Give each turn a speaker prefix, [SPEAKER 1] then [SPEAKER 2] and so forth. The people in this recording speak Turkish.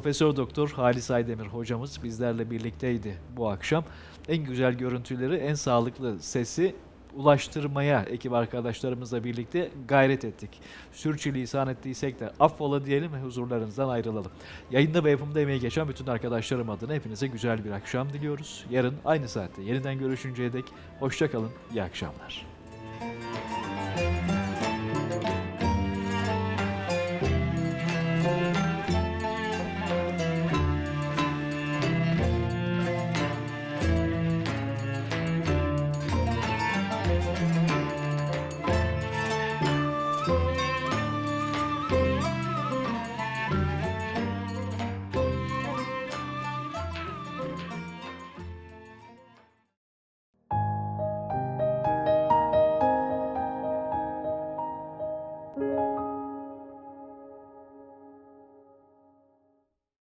[SPEAKER 1] Profesör Doktor Halis Aydemir hocamız bizlerle birlikteydi bu akşam. En güzel görüntüleri, en sağlıklı sesi ulaştırmaya ekip arkadaşlarımızla birlikte gayret ettik. Sürçülisan ettiysek de affola diyelim ve huzurlarınızdan ayrılalım. Yayında ve yapımda emeği geçen bütün arkadaşlarım adına hepinize güzel bir akşam diliyoruz. Yarın aynı saatte yeniden görüşünceye dek hoşçakalın, iyi akşamlar. Thank you.